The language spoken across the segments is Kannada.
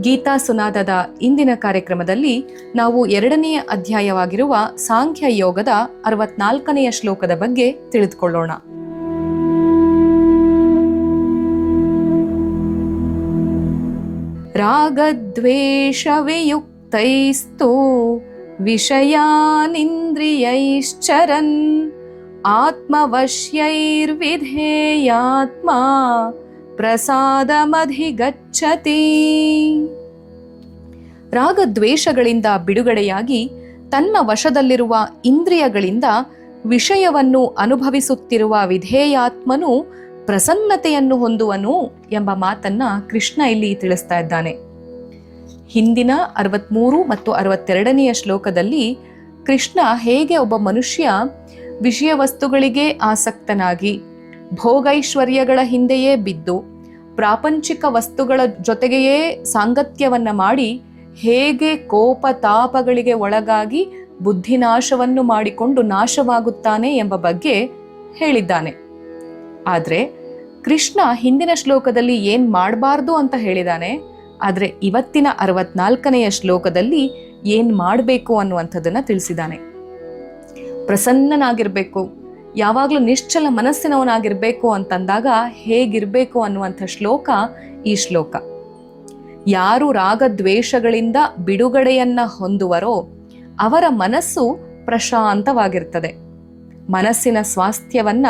ಗೀತಾ ಸುನಾದದ ಇಂದಿನ ಕಾರ್ಯಕ್ರಮದಲ್ಲಿ ನಾವು ಎರಡನೆಯ ಅಧ್ಯಾಯವಾಗಿರುವ ಸಾಂಖ್ಯ ಯೋಗದ ಅರವತ್ನಾಲ್ಕನೆಯ ಶ್ಲೋಕದ ಬಗ್ಗೆ ತಿಳಿದುಕೊಳ್ಳೋಣ. ರಾಗದ್ವೇಷವಿಯುಕ್ತೈಸ್ತು, ವಿಷಯಾನಿಂದ್ರಿಯೈಶ್ಚರನ್, ಆತ್ಮವಶ್ಯೈರ್ವಿಧೇಯಾತ್ಮ ಪ್ರಸಾದಮಧಿಗಚ್ಚತಿ. ರಾಗದ್ವೇಷಗಳಿಂದ ಬಿಡುಗಡೆಯಾಗಿ ತನ್ನ ವಶದಲ್ಲಿರುವ ಇಂದ್ರಿಯಗಳಿಂದ ವಿಷಯವನ್ನು ಅನುಭವಿಸುತ್ತಿರುವ ವಿಧೇಯಾತ್ಮನು ಪ್ರಸನ್ನತೆಯನ್ನು ಹೊಂದುವನು ಎಂಬ ಮಾತನ್ನ ಕೃಷ್ಣ ಇಲ್ಲಿ ತಿಳಿಸ್ತಾ ಇದ್ದಾನೆ. ಹಿಂದಿನ ಅರವತ್ಮೂರು ಮತ್ತು ಅರವತ್ತೆರಡನೆಯ ಶ್ಲೋಕದಲ್ಲಿ ಕೃಷ್ಣ ಹೇಗೆ ಒಬ್ಬ ಮನುಷ್ಯ ವಿಷಯ ವಸ್ತುಗಳಿಗೆ ಆಸಕ್ತನಾಗಿ ಭೋಗೈಶ್ವರ್ಯಗಳ ಹಿಂದೆಯೇ ಬಿದ್ದು ಪ್ರಾಪಂಚಿಕ ವಸ್ತುಗಳ ಜೊತೆಗೆಯೇ ಸಾಂಗತ್ಯವನ್ನು ಮಾಡಿ ಹೇಗೆ ಕೋಪ ತಾಪಗಳಿಗೆ ಒಳಗಾಗಿ ಬುದ್ಧಿನಾಶವನ್ನು ಮಾಡಿಕೊಂಡು ನಾಶವಾಗುತ್ತಾನೆ ಎಂಬ ಬಗ್ಗೆ ಹೇಳಿದ್ದಾನೆ. ಆದರೆ ಕೃಷ್ಣ ಹಿಂದಿನ ಶ್ಲೋಕದಲ್ಲಿ ಏನ್ ಮಾಡಬಾರ್ದು ಅಂತ ಹೇಳಿದಾನೆ, ಆದರೆ ಇವತ್ತಿನ ಅರವತ್ನಾಲ್ಕನೆಯ ಶ್ಲೋಕದಲ್ಲಿ ಏನ್ ಮಾಡಬೇಕು ಅನ್ನುವಂಥದ್ದನ್ನ ತಿಳಿಸಿದ್ದಾನೆ ಪ್ರಸನ್ನನಾಗಿರ್ಬೇಕು ಯಾವಾಗಲೂ ನಿಶ್ಚಲ ಮನಸ್ಸಿನವನಾಗಿರ್ಬೇಕು ಅಂತಂದಾಗ ಹೇಗಿರ್ಬೇಕು ಅನ್ನುವಂಥ ಶ್ಲೋಕ ಈ ಶ್ಲೋಕ. ಯಾರು ರಾಗದ್ವೇಷಗಳಿಂದ ಬಿಡುಗಡೆಯನ್ನ ಹೊಂದುವರೋ ಅವರ ಮನಸ್ಸು ಪ್ರಶಾಂತವಾಗಿರ್ತದೆ. ಮನಸ್ಸಿನ ಸ್ವಾಸ್ಥ್ಯವನ್ನ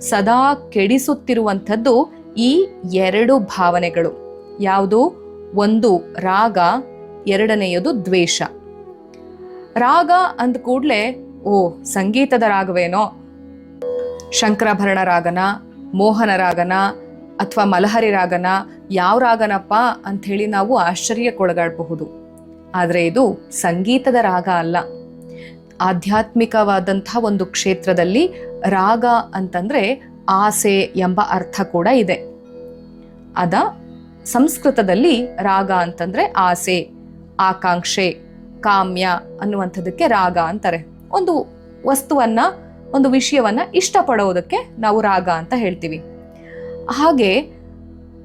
ಸದಾ ಕೆಡಿಸುತ್ತಿರುವಂಥದ್ದು ಈ ಎರಡು ಭಾವನೆಗಳು. ಯಾವುದು? ಒಂದು ರಾಗ, ಎರಡನೆಯದು ದ್ವೇಷ. ರಾಗ ಅಂದ ಕೂಡಲೇ ಓ ಸಂಗೀತದ ರಾಗವೇನೋ? ಶಂಕರಾಭರಣ ರಾಗನ ಮೋಹನ ರಾಗನ ಅಥವಾ ಮಲಹರಿ ರಾಗನ ಯಾವ ರಾಗನಪ್ಪ ಅಂಥೇಳಿ ನಾವು ಆಶ್ಚರ್ಯಕ್ಕೊಳಗಾಡಬಹುದು. ಆದರೆ ಇದು ಸಂಗೀತದ ರಾಗ ಅಲ್ಲ. ಆಧ್ಯಾತ್ಮಿಕವಾದಂಥ ಒಂದು ಕ್ಷೇತ್ರದಲ್ಲಿ ರಾಗ ಅಂತಂದ್ರೆ ಆಸೆ ಎಂಬ ಅರ್ಥ ಕೂಡ ಇದೆ. ಅದ ಸಂಸ್ಕೃತದಲ್ಲಿ ರಾಗ ಅಂತಂದ್ರೆ ಆಸೆ, ಆಕಾಂಕ್ಷೆ, ಕಾಮ್ಯ ಅನ್ನುವಂಥದ್ದಕ್ಕೆ ರಾಗ ಅಂತಾರೆ. ಒಂದು ವಸ್ತುವನ್ನ ಒಂದು ವಿಷಯವನ್ನ ಇಷ್ಟಪಡೋದಕ್ಕೆ ನಾವು ರಾಗ ಅಂತ ಹೇಳ್ತೀವಿ. ಹಾಗೆ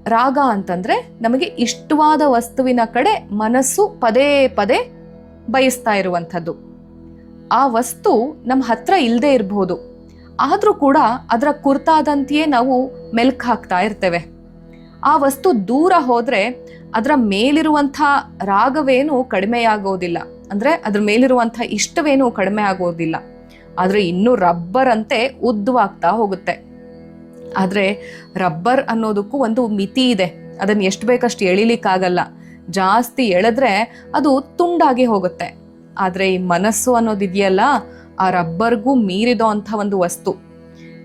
ರಾಗ ಅಂತಂದ್ರೆ ನಮಗೆ ಇಷ್ಟವಾದ ವಸ್ತುವಿನ ಕಡೆ ಮನಸ್ಸು ಪದೇ ಪದೇ ಬಯಸ್ತಾ ಇರುವಂಥದ್ದು. ಆ ವಸ್ತು ನಮ್ಮ ಹತ್ರ ಇಲ್ಲದೆ ಇರಬಹುದು ಆದ್ರೂ ಕೂಡ ಅದರ ಕುರ್ತಾದಂತೆಯೇ ನಾವು ಮೆಲ್ಕ್ ಹಾಕ್ತಾ ಇರ್ತೇವೆ. ಆ ವಸ್ತು ದೂರ ಹೋದ್ರೆ ಅದರ ಮೇಲಿರುವಂಥ ರಾಗವೇನು ಕಡಿಮೆಯಾಗೋದಿಲ್ಲ. ಅಂದ್ರೆ ಅದ್ರ ಮೇಲಿರುವಂಥ ಇಷ್ಟವೇನು ಕಡಿಮೆ ಆಗೋದಿಲ್ಲ ಆದ್ರೆ ಇನ್ನು ರಬ್ಬರ್ ಅಂತೆ ಉದ್ದವಾಗ್ತಾ ಹೋಗುತ್ತೆ. ಆದರೆ ರಬ್ಬರ್ ಅನ್ನೋದಕ್ಕೂ ಒಂದು ಮಿತಿ ಇದೆ. ಅದನ್ನು ಎಷ್ಟು ಬೇಕಷ್ಟು ಎಳಿಲಿಕ್ಕಾಗಲ್ಲ. ಜಾಸ್ತಿ ಎಳೆದ್ರೆ ಅದು ತುಂಡಾಗಿ ಹೋಗುತ್ತೆ. ಆದರೆ ಈ ಮನಸ್ಸು ಅನ್ನೋದಿದೆಯಲ್ಲ, ಆ ರಬ್ಬರ್ಗೂ ಮೀರಿದೋ ಅಂಥ ಒಂದು ವಸ್ತು.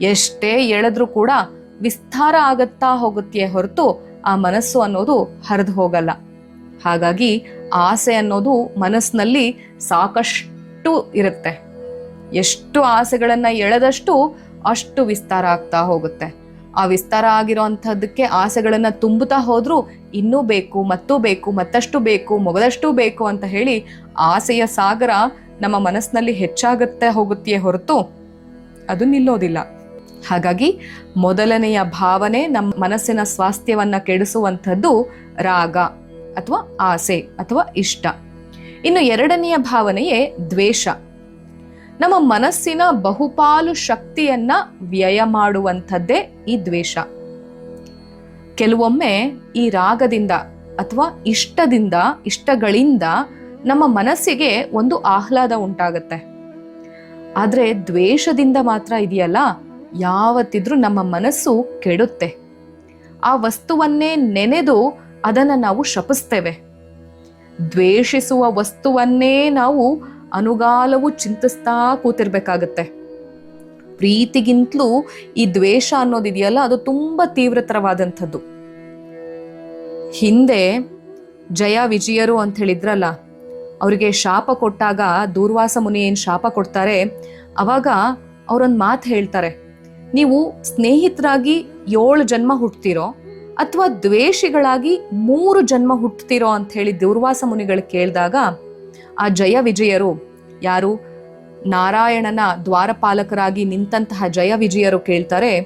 ಎಷ್ಟೇ ಎಳೆದ್ರೂ ಕೂಡ ವಿಸ್ತಾರ ಆಗುತ್ತಾ ಹೋಗುತ್ತೆ ಹೊರತು ಆ ಮನಸ್ಸು ಅನ್ನೋದು ಹರಿದು ಹೋಗಲ್ಲ. ಹಾಗಾಗಿ ಆಸೆ ಅನ್ನೋದು ಮನಸ್ಸಿನಲ್ಲಿ ಸಾಕಷ್ಟು ಇರುತ್ತೆ. ಎಷ್ಟು ಆಸೆಗಳನ್ನು ಎಳೆದಷ್ಟು ಅಷ್ಟು ವಿಸ್ತಾರ ಆಗ್ತಾ ಹೋಗುತ್ತೆ. ಆ ವಿಸ್ತಾರ ಆಗಿರೋ ಅಂಥದ್ದಕ್ಕೆ ಆಸೆಗಳನ್ನ ತುಂಬುತ್ತಾ ಹೋದರೂ ಇನ್ನೂ ಬೇಕು, ಮತ್ತೂ ಬೇಕು, ಮತ್ತಷ್ಟು ಬೇಕು ಮೊಗದಷ್ಟು ಬೇಕು ಅಂತ ಹೇಳಿ ಆಸೆಯ ಸಾಗರ ನಮ್ಮ ಮನಸ್ಸಿನಲ್ಲಿ ಹೆಚ್ಚಾಗುತ್ತೆ ಹೋಗುತ್ತೆಯೇ ಹೊರತು ಅದು ನಿಲ್ಲೋದಿಲ್ಲ. ಹಾಗಾಗಿ ಮೊದಲನೆಯ ಭಾವನೆ ನಮ್ಮ ಮನಸ್ಸಿನ ಸ್ವಾಸ್ಥ್ಯವನ್ನ ಕೆಡಿಸುವಂಥದ್ದು ರಾಗ ಅಥವಾ ಆಸೆ ಅಥವಾ ಇಷ್ಟ. ಇನ್ನು ಎರಡನೆಯ ಭಾವನೆಯೇ ದ್ವೇಷ. ನಮ್ಮ ಮನಸ್ಸಿನ ಬಹುಪಾಲು ಶಕ್ತಿಯನ್ನ ವ್ಯಯ ಮಾಡುವಂಥದ್ದೇ ಈ ದ್ವೇಷ. ಕೆಲವೊಮ್ಮೆ ಈ ರಾಗದಿಂದ ಅಥವಾ ಇಷ್ಟದಿಂದ, ಇಷ್ಟಗಳಿಂದ ನಮ್ಮ ಮನಸ್ಸಿಗೆ ಒಂದು ಆಹ್ಲಾದ ಉಂಟಾಗುತ್ತೆ. ಆದರೆ ದ್ವೇಷದಿಂದ ಮಾತ್ರ ಇದೆಯಲ್ಲ, ಯಾವತ್ತಿದ್ರೂ ನಮ್ಮ ಮನಸ್ಸು ಕೆಡುತ್ತೆ. ಆ ವಸ್ತುವನ್ನೇ ನೆನೆದು ಅದನ್ನ ನಾವು ಶಪಿಸ್ತೇವೆ. ದ್ವೇಷಿಸುವ ವಸ್ತುವನ್ನೇ ನಾವು ಅನುಗಾಲವು ಚಿಂತಿಸ್ತಾ ಕೂತಿರ್ಬೇಕಾಗತ್ತೆ. ಪ್ರೀತಿಗಿಂತಲೂ ಈ ದ್ವೇಷ ಅನ್ನೋದಿದೆಯಲ್ಲ ಅದು ತುಂಬಾ ತೀವ್ರತರವಾದಂಥದ್ದು. ಹಿಂದೆ ಜಯ ವಿಜಯರು ಅಂತ ಹೇಳಿದ್ರಲ್ಲ, ಅವರಿಗೆ ಶಾಪ ಕೊಟ್ಟಾಗ ದೂರ್ವಾಸ ಮುನಿ ಏನು ಶಾಪ ಕೊಡ್ತಾರೆ? ಅವಾಗ ಅವರೊಂದು ಮಾತು ಹೇಳ್ತಾರೆ, ನೀವು ಸ್ನೇಹಿತರಾಗಿ ಏಳು ಜನ್ಮ ಹುಟ್ತೀರೋ ಅಥವಾ ದ್ವೇಷಿಗಳಾಗಿ ಮೂರು ಜನ್ಮ ಹುಟ್ಟುತ್ತೀರೋ ಅಂತ ಹೇಳಿ ದೂರ್ವಾಸ ಮುನಿಗಳು ಕೇಳಿದಾಗ ಆ ಜಯ ವಿಜಯರು ಯಾರು? ನಾರಾಯಣನ ದ್ವಾರಪಾಲಕರಾಗಿ ನಿಂತಹ ಜಯ ವಿಜಯರು ಕೇಳ್ತಾರೆ,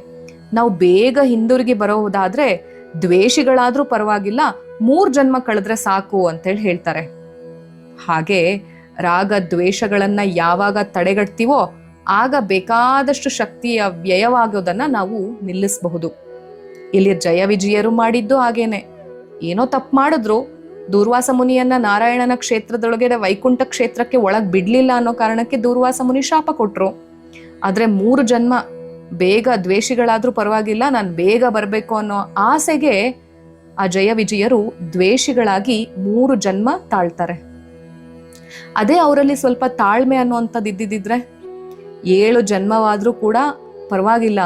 ನಾವು ಬೇಗ ಹಿಂದಿರುಗಿ ಬರೋದಾದ್ರೆ ದ್ವೇಷಿಗಳಾದ್ರೂ ಪರವಾಗಿಲ್ಲ, ಮೂರ್ ಜನ್ಮ ಕಳೆದ್ರೆ ಸಾಕು ಅಂತೇಳಿ ಹೇಳ್ತಾರೆ. ಹಾಗೆ ರಾಗ ದ್ವೇಷಗಳನ್ನ ಯಾವಾಗ ತಡೆಗಟ್ತೀವೋ ಆಗ ಬೇಕಾದಷ್ಟು ಶಕ್ತಿಯ ವ್ಯಯವಾಗೋದನ್ನ ನಾವು ನಿಲ್ಲಿಸಬಹುದು. ಇಲ್ಲಿ ಜಯ ವಿಜಯರು ಮಾಡಿದ್ದು ಹಾಗೇನೆ. ಏನೋ ತಪ್ಪು ಮಾಡಿದ್ರು ದೂರ್ವಾಸ ಮುನಿಯನ್ನ ನಾರಾಯಣನ ಕ್ಷೇತ್ರದೊಳಗೆ ವೈಕುಂಠ ಕ್ಷೇತ್ರಕ್ಕೆ ಒಳಗ್ ಬಿಡ್ಲಿಲ್ಲ ಅನ್ನೋ ಕಾರಣಕ್ಕೆ ದೂರ್ವಾಸ ಮುನಿ ಶಾಪ ಕೊಟ್ರು. ಆದ್ರೆ ಮೂರು ಜನ್ಮ ಬೇಗ ದ್ವೇಷಿಗಳಾದ್ರೂ ಪರವಾಗಿಲ್ಲ, ನಾನು ಬೇಗ ಬರಬೇಕು ಅನ್ನೋ ಆಸೆಗೆ ಆ ಜಯ ವಿಜಯರು ದ್ವೇಷಿಗಳಾಗಿ ಮೂರು ಜನ್ಮ ತಾಳ್ತಾರೆ. ಅದೇ ಅವರಲ್ಲಿ ಸ್ವಲ್ಪ ತಾಳ್ಮೆ ಅನ್ನುವಂಥದ್ದು ಇದ್ದಿದ್ರೆ ಏಳು ಜನ್ಮವಾದ್ರೂ ಕೂಡ ಪರವಾಗಿಲ್ಲ.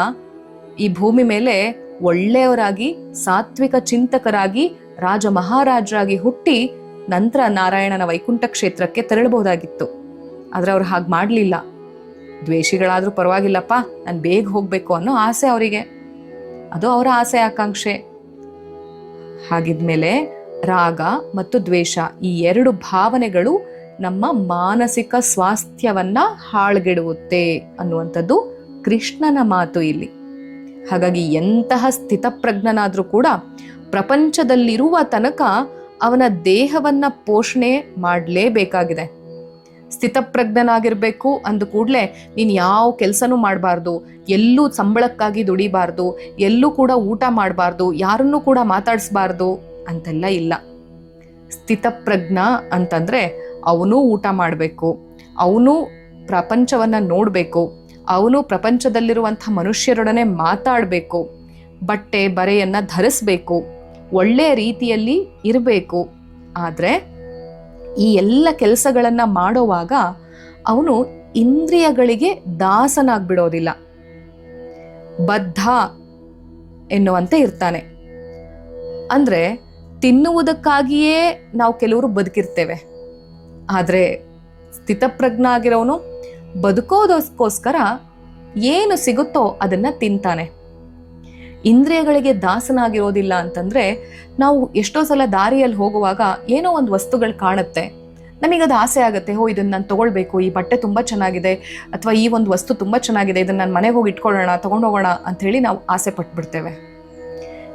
ಈ ಭೂಮಿ ಮೇಲೆ ಒಳ್ಳೆಯವರಾಗಿ, ಸಾತ್ವಿಕ ಚಿಂತಕರಾಗಿ ರಾಜ ಮಹಾರಾಜರಾಗಿ ಹುಟ್ಟಿ ನಂತರ ನಾರಾಯಣನ ವೈಕುಂಠ ಕ್ಷೇತ್ರಕ್ಕೆ ತೆರಳಬಹುದಾಗಿತ್ತು. ಆದರೆ ಅವ್ರು ಹಾಗೆ ಮಾಡಲಿಲ್ಲ. ದ್ವೇಷಿಗಳಾದರೂ ಪರವಾಗಿಲ್ಲಪ್ಪ, ನಾನು ಬೇಗ ಹೋಗಬೇಕು ಅನ್ನೋ ಆಸೆ ಅವರಿಗೆ. ಅದು ಅವರ ಆಸೆ ಆಕಾಂಕ್ಷೆ. ಹಾಗಿದ್ಮೇಲೆ ರಾಗ ಮತ್ತು ದ್ವೇಷ ಈ ಎರಡು ಭಾವನೆಗಳು ನಮ್ಮ ಮಾನಸಿಕ ಸ್ವಾಸ್ಥ್ಯವನ್ನ ಹಾಳ್ಗೆಡುತ್ತೆ ಅನ್ನುವಂಥದ್ದು ಕೃಷ್ಣನ ಮಾತು ಇಲ್ಲಿ. ಹಾಗಾಗಿ ಎಂತಹ ಸ್ಥಿತಪ್ರಜ್ಞನಾದರೂ ಕೂಡ ಪ್ರಪಂಚದಲ್ಲಿರುವ ತನಕ ಅವನ ದೇಹವನ್ನ ಪೋಷಣೆ ಮಾಡಲೇಬೇಕಾಗಿದೆ. ಸ್ಥಿತಪ್ರಜ್ಞನಾಗಿರಬೇಕು ಅಂದ ಕೂಡಲೇ ನೀನು ಯಾವ ಕೆಲಸನೂ ಮಾಡಬಾರ್ದು, ಎಲ್ಲೂ ಸಂಬಳಕ್ಕಾಗಿ ದುಡಿಬಾರ್ದು, ಎಲ್ಲೂ ಕೂಡ ಊಟ ಮಾಡಬಾರ್ದು, ಯಾರನ್ನೂ ಕೂಡ ಮಾತಾಡಿಸ್ಬಾರ್ದು ಅಂತೆಲ್ಲ ಇಲ್ಲ. ಸ್ಥಿತಪ್ರಜ್ಞ ಅಂತಂದರೆ ಅವನು ಊಟ ಮಾಡಬೇಕು, ಅವನು ಪ್ರಪಂಚವನ್ನು ನೋಡಬೇಕು, ಅವನು ಪ್ರಪಂಚದಲ್ಲಿರುವಂಥ ಮನುಷ್ಯರೊಡನೆ ಮಾತಾಡಬೇಕು, ಬಟ್ಟೆ, ಬರೆಯನ್ನು ಧರಿಸ್ಬೇಕು ಒಳ್ಳೆಯ ರೀತಿಯಲ್ಲಿ ಇರಬೇಕು. ಆದರೆ ಈ ಎಲ್ಲ ಕೆಲಸಗಳನ್ನು ಮಾಡೋವಾಗ ಅವನು ಇಂದ್ರಿಯಗಳಿಗೆ ದಾಸನಾಗ್ಬಿಡೋದಿಲ್ಲ. ಬದ್ಧ ಎನ್ನುವಂತೆ ಇರ್ತಾನೆ. ಅಂದರೆ ತಿನ್ನುವುದಕ್ಕಾಗಿಯೇ ನಾವು ಕೆಲವರು ಬದುಕಿರ್ತೇವೆ. ಆದರೆ ಸ್ಥಿತಪ್ರಜ್ಞ ಆಗಿರೋನು ಬದುಕೋದಕ್ಕೋಸ್ಕರ ಏನು ಸಿಗುತ್ತೋ ಅದನ್ನು ತಿಂತಾನೆ. ಇಂದ್ರಿಯಗಳಿಗೆ ದಾಸನಾಗಿರೋದಿಲ್ಲ ಅಂತಂದ್ರೆ ನಾವು ಎಷ್ಟೋ ಸಲ ದಾರಿಯಲ್ಲಿ ಹೋಗುವಾಗ ಏನೋ ಒಂದು ವಸ್ತುಗಳು ಕಾಣುತ್ತೆ. ನಮಗದು ಆಸೆ ಆಗುತ್ತೆ ಹೋ ಇದನ್ನು ನಾನು ತೊಗೊಳ್ಬೇಕು, ಈ ಬಟ್ಟೆ ತುಂಬ ಚೆನ್ನಾಗಿದೆ, ಅಥವಾ ಈ ಒಂದು ವಸ್ತು ತುಂಬ ಚೆನ್ನಾಗಿದೆ ಇದನ್ನು ನಾನು ಮನೆಗೆ ಹೋಗಿ ಇಟ್ಕೊಳ್ಳೋಣ ತಗೊಂಡೋಗೋಣ ಅಂತ ಹೇಳಿ ನಾವು ಆಸೆ ಪಟ್ಬಿಡ್ತೇವೆ.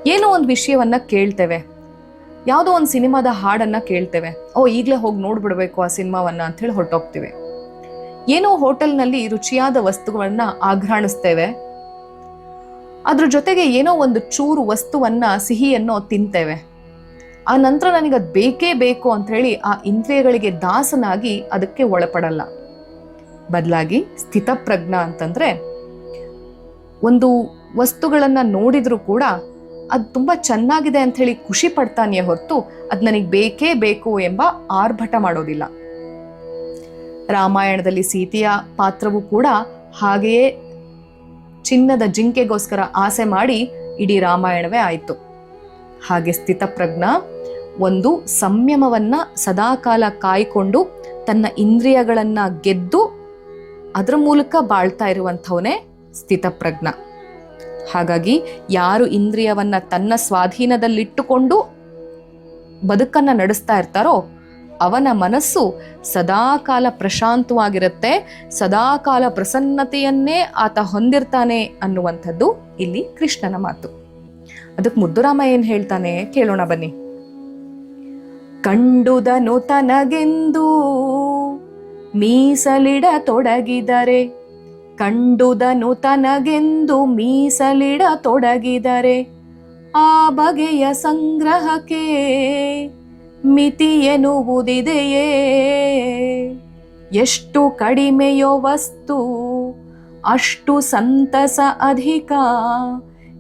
ಏನೋ ಒಂದು ವಿಷಯವನ್ನು ಕೇಳ್ತೇವೆ. ಯಾವುದೋ ಒಂದು ಸಿನಿಮಾದ ಹಾಡನ್ನು ಕೇಳ್ತೇವೆ. ಓ, ಈಗಲೇ ಹೋಗಿ ನೋಡ್ಬಿಡ್ಬೇಕು ಆ ಸಿನಿಮಾವನ್ನು ಅಂತ ಹೇಳಿ ಹೊರಟೋಗ್ತೀವಿ. ಏನೋ ಹೋಟೆಲ್ನಲ್ಲಿ ರುಚಿಯಾದ ವಸ್ತುಗಳನ್ನ ಆಘ್ರಾಣಿಸ್ತೇವೆ. ಅದ್ರ ಜೊತೆಗೆ ಏನೋ ಒಂದು ಚೂರು ವಸ್ತುವನ್ನ ಸಿಹಿಯನ್ನು ತಿಂತೇವೆ. ಆ ನಂತರ ನನಗೆ ಅದು ಬೇಕೇ ಬೇಕು ಅಂತ ಹೇಳಿ ಆ ಇಂದ್ರಿಯಗಳಿಗೆ ದಾಸನಾಗಿ ಅದಕ್ಕೆ ಒಳಪಡಲ್ಲ. ಬದಲಾಗಿ ಸ್ಥಿತಪ್ರಜ್ಞ ಅಂತಂದ್ರೆ ಒಂದು ವಸ್ತುಗಳನ್ನ ನೋಡಿದ್ರು ಕೂಡ ಅದು ತುಂಬಾ ಚೆನ್ನಾಗಿದೆ ಅಂತ ಹೇಳಿ ಖುಷಿ ಪಡ್ತಾನೆಯೇ ಹೊರತು ಅದು ನನಗೆ ಬೇಕೇ ಬೇಕು ಎಂಬ ಆರ್ಭಟ ಮಾಡೋದಿಲ್ಲ. ರಾಮಾಯಣದಲ್ಲಿ ಸೀತೆಯ ಪಾತ್ರವು ಕೂಡ ಹಾಗೆಯೇ ಚಿನ್ನದ ಜಿಂಕೆಗೋಸ್ಕರ ಆಸೆ ಮಾಡಿ ಇಡೀ ರಾಮಾಯಣವೇ ಆಯಿತು. ಹಾಗೆ ಸ್ಥಿತಪ್ರಜ್ಞ ಒಂದು ಸಂಯಮವನ್ನ ಸದಾಕಾಲ ಕಾಯ್ಕೊಂಡು ತನ್ನ ಇಂದ್ರಿಯಗಳನ್ನು ಗೆದ್ದು ಅದರ ಮೂಲಕ ಬಾಳ್ತಾ ಇರುವಂಥವನೇ ಸ್ಥಿತಪ್ರಜ್ಞ. ಹಾಗಾಗಿ ಯಾರು ಇಂದ್ರಿಯವನ್ನು ತನ್ನ ಸ್ವಾಧೀನದಲ್ಲಿಟ್ಟುಕೊಂಡು ಬದುಕನ್ನ ನಡೆಸ್ತಾ ಇರ್ತಾರೋ ಅವನ ಮನಸ್ಸು ಸದಾಕಾಲ ಪ್ರಶಾಂತವಾಗಿರುತ್ತೆ, ಸದಾಕಾಲ ಪ್ರಸನ್ನತೆಯನ್ನೇ ಆತ ಹೊಂದಿರ್ತಾನೆ ಅನ್ನುವಂಥದ್ದು ಇಲ್ಲಿ ಕೃಷ್ಣನ ಮಾತು. ಅದಕ್ಕೆ ಮುದ್ದುರಾಮ ಏನು ಹೇಳ್ತಾನೆ ಕೇಳೋಣ ಬನ್ನಿ. ಕಂಡುದನು ತನಗೆಂದು ಮೀಸಲಿಡ ತೊಡಗಿದರೆ ಕಂಡುದನು ತನಗೆಂದು ಮೀಸಲಿಡ ತೊಡಗಿದರೆ ಆ ಬಗೆಯ ಸಂಗ್ರಹಕ್ಕೆ ಮಿತಿ ಎನ್ನುವುದಿದೆಯೇ ಎಷ್ಟು ಕಡಿಮೆಯೋ ವಸ್ತು, ಅಷ್ಟು ಸಂತಸ ಅಧಿಕ.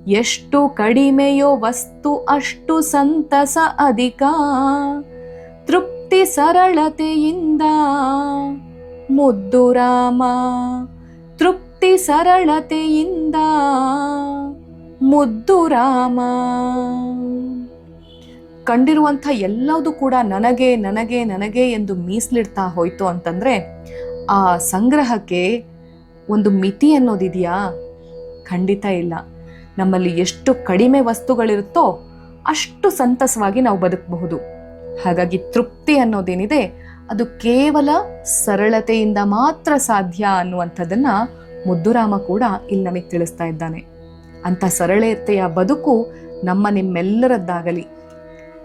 ಎಷ್ಟು ಕಡಿಮೆಯೋ ವಸ್ತು, ಅಷ್ಟು ಸಂತಸ ಅಧಿಕ. ತೃಪ್ತಿ ಸರಳತೆಯಿಂದ ಮುದ್ದು ರಾಮ, ತೃಪ್ತಿ ಸರಳತೆಯಿಂದ ಮುದ್ದು ರಾಮ. ಕಂಡಿರುವಂಥ ಎಲ್ಲವೂ ಕೂಡ ನನಗೆ ನನಗೆ ನನಗೆ ಎಂದು ಮೀಸಲಿಡ್ತಾ ಹೋಯಿತು ಅಂತಂದರೆ, ಆ ಸಂಗ್ರಹಕ್ಕೆ ಒಂದು ಮಿತಿ ಅನ್ನೋದಿದೆಯಾ? ಖಂಡಿತ ಇಲ್ಲ. ನಮ್ಮಲ್ಲಿ ಎಷ್ಟು ಕಡಿಮೆ ವಸ್ತುಗಳಿರುತ್ತೋ ಅಷ್ಟು ಸಂತಸವಾಗಿ ನಾವು ಬದುಕಬಹುದು. ಹಾಗಾಗಿ ತೃಪ್ತಿ ಅನ್ನೋದೇನಿದೆ, ಅದು ಕೇವಲ ಸರಳತೆಯಿಂದ ಮಾತ್ರ ಸಾಧ್ಯ ಅನ್ನುವಂಥದ್ದನ್ನು ಮುದ್ದುರಾಮ ಕೂಡ ಇಲ್ಲಿ ನಮಗೆ ತಿಳಿಸ್ತಾ ಇದ್ದಾನೆ. ಅಂಥ ಸರಳತೆಯ ಬದುಕು ನಮ್ಮ ನಿಮ್ಮೆಲ್ಲರದ್ದಾಗಲಿ.